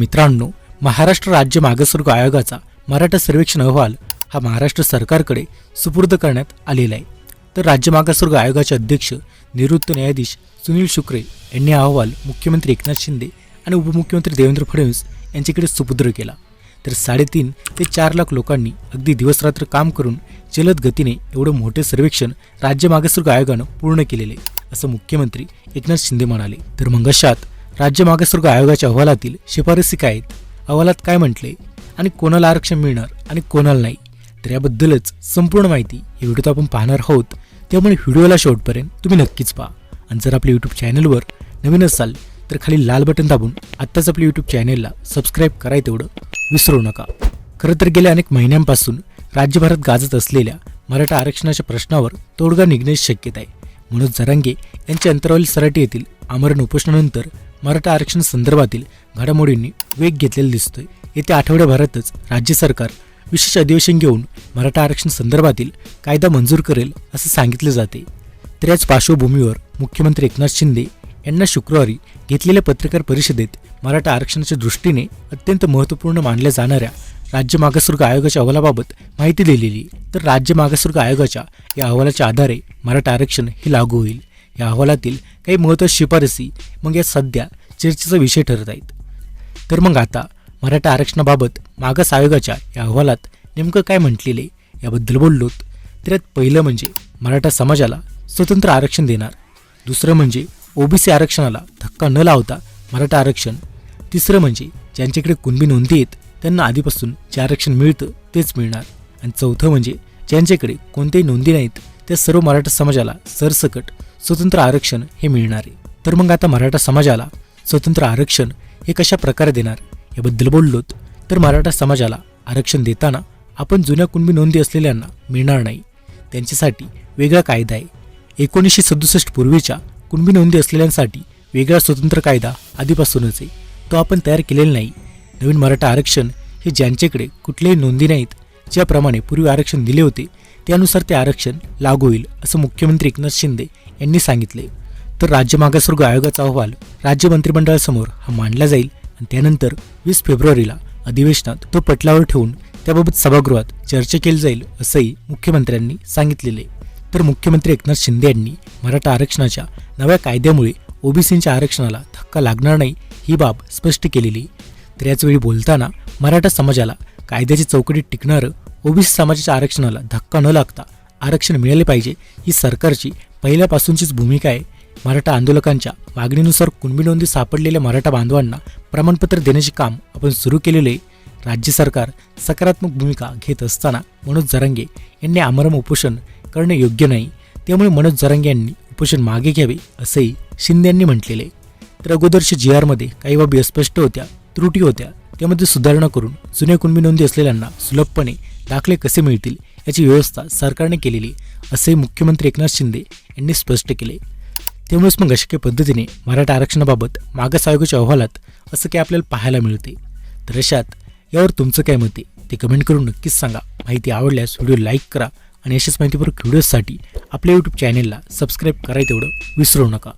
मित्रांनो महाराष्ट्र राज्य मागासवर्ग आयोगाचा मराठा सर्वेक्षण अहवाल हा महाराष्ट्र सरकारकडे सुपूर्द करण्यात आलेला आहे. तर राज्य मागासवर्ग आयोगाचे अध्यक्ष निवृत्त न्यायाधीश सुनील शुक्रे यांनी अहवाल मुख्यमंत्री एकनाथ शिंदे आणि उपमुख्यमंत्री देवेंद्र फडणवीस यांच्याकडे सुपूर्द केला. तर साडेतीन ते चार लाख लोकांनी अगदी दिवसरात्र काम करून जलद गतीने एवढं मोठे सर्वेक्षण राज्य मागासवर्ग आयोगानं पूर्ण केलेले असं मुख्यमंत्री एकनाथ शिंदे म्हणाले. तर मग अशात राज्य मागासवर्ग आयोगाच्या अहवालातील शिफारसी काय आहेत? अहवालात काय म्हटले? आणि कोणाला आरक्षण मिळणार आणि कोणाला नाही? तर याबद्दलच संपूर्ण माहिती या व्हिडिओ आपण पाहणार आहोत. त्यामुळे व्हिडिओला शेवटपर्यंत तुम्ही नक्कीच पहा. आणि जर आपल्या यूट्यूब चॅनलवर नवीन असाल तर खाली लाल बटन दाबून आत्ताच आपल्या यूट्यूब चॅनेलला सबस्क्राईब कराय तेवढं विसरू नका. खरं तर गेल्या अनेक महिन्यांपासून राज्यभरात गाजत असलेल्या मराठा आरक्षणाच्या प्रश्नावर तोडगा निघण्याची शक्यता आहे. मनोज जरांगे यांच्या अंतरावली सराटी येथील आमरण उपोषणानंतर मराठा आरक्षण संदर्भातील घडामोडींनी वेग घेतलेला दिसतोय. येत्या आठवड्याभरातच राज्य सरकार विशेष अधिवेशन घेऊन मराठा आरक्षण संदर्भातील कायदा मंजूर करेल असं सांगितले जाते. तर याच पार्श्वभूमीवर मुख्यमंत्री एकनाथ शिंदे यांना शुक्रवारी घेतलेल्या पत्रकार परिषदेत मराठा आरक्षणाच्या दृष्टीने अत्यंत महत्त्वपूर्ण मानल्या जाणाऱ्या राज्य मागासवर्ग आयोगाच्या अहवालाबाबत माहिती दिलेली. तर राज्य मागासवर्ग आयोगाच्या या अहवालाच्या आधारे मराठा आरक्षण हे लागू होईल. या अहवालातील काही महत्त्वाच्या शिफारसी मग या सध्या चर्चेचा विषय ठरत आहेत. तर मग आता मराठा आरक्षणाबाबत मागास आयोगाच्या या अहवालात नेमकं काय म्हटलेले याबद्दल बोललोत. तर यात पहिलं म्हणजे मराठा समाजाला स्वतंत्र आरक्षण देणार. दुसरं म्हणजे ओबीसी आरक्षणाला धक्का न लावता मराठा आरक्षण. तिसरं म्हणजे ज्यांच्याकडे कुणबी नोंदी आहेत त्यांना आधीपासून जे आरक्षण मिळतं तेच मिळणार. आणि चौथं म्हणजे ज्यांच्याकडे कोणत्याही नोंदी नाहीत त्या सर्व मराठा समाजाला सरसकट स्वतंत्र आरक्षण हे मिळणार. आहे तर मग आता मराठा समाजाला स्वतंत्र आरक्षण हे कशा प्रकारे देणार? याबद्दल बोललोत तर मराठा समाजाला आरक्षण देताना आपण जुन्या कुणबी नोंदी असलेल्यांना मिळणार नाही. त्यांच्यासाठी वेगळा कायदा आहे. एकोणीसशे सदुसष्ट पूर्वीच्या कुणबी नोंदी असलेल्यांसाठी वेगळा स्वतंत्र कायदा आधीपासूनच आहे. तो आपण तयार केलेला नाही. नवीन मराठा आरक्षण हे ज्यांच्याकडे कुठल्याही नोंदी नाहीत ज्याप्रमाणे पूर्वी आरक्षण दिले होते त्यानुसार ते आरक्षण लागू होईल असं मुख्यमंत्री एकनाथ शिंदे यांनी सांगितले. तर राज्य मागासवर्ग आयोगाचा अहवाल राज्य मंत्रिमंडळासमोर हा मांडला जाईल आणि त्यानंतर वीस फेब्रुवारीला अधिवेशनात तो पटलावर ठेवून त्याबाबत सभागृहात चर्चा केली जाईल असंही मुख्यमंत्र्यांनी सांगितलेले. तर मुख्यमंत्री एकनाथ शिंदे यांनी मराठा आरक्षणाच्या नव्या कायद्यामुळे ओबीसींच्या आरक्षणाला धक्का लागणार नाही ही बाब स्पष्ट केलेली. तर याचवेळी बोलताना मराठा समाजाला कायद्याची चौकटीत टिकणारं ओबीसी समाजाच्या आरक्षणाला धक्का न लागता आरक्षण मिळाले पाहिजे ही सरकारची पहिल्यापासूनचीच भूमिका आहे. मराठा आंदोलकांच्या मागणीनुसार कुणबी नोंदी सापडलेल्या मराठा बांधवांना प्रमाणपत्र देण्याचे काम आपण सुरू केलेले राज्य सरकार सकारात्मक भूमिका घेत असताना मनोज जरांगे यांनी आमरम उपोषण करणे योग्य नाही. त्यामुळे मनोज जरांगे यांनी उपोषण मागे घ्यावे असंही शिंदे यांनी म्हटलेले तर अगोदरच्या जी आरमध्ये काही बाबी अस्पष्ट होत्या त्रुटी होत्या त्यामध्ये सुधारणा करून जुन्या कुणबी नोंदी असलेल्यांना सुलभपणे दाखले कसे मिळतील याची व्यवस्था सरकारने केलेली असे मुख्यमंत्री एकनाथ शिंदे यांनी स्पष्ट केले. त्यामुळेच मग अशा पद्धतीने मराठा आरक्षणाबाबत मागास आयोगाच्या अहवालात असं काही आपल्याला पाहायला मिळते. तर अशात यावर तुमचं काय मत आहे? ते कमेंट करून नक्कीच सांगा. माहिती आवडल्यास व्हिडिओ लाईक करा आणि अशाच माहितीपूर्वक व्हिडिओसाठी आपल्या यूट्यूब चॅनेलला सबस्क्राईब करायला तेवढं विसरू नका.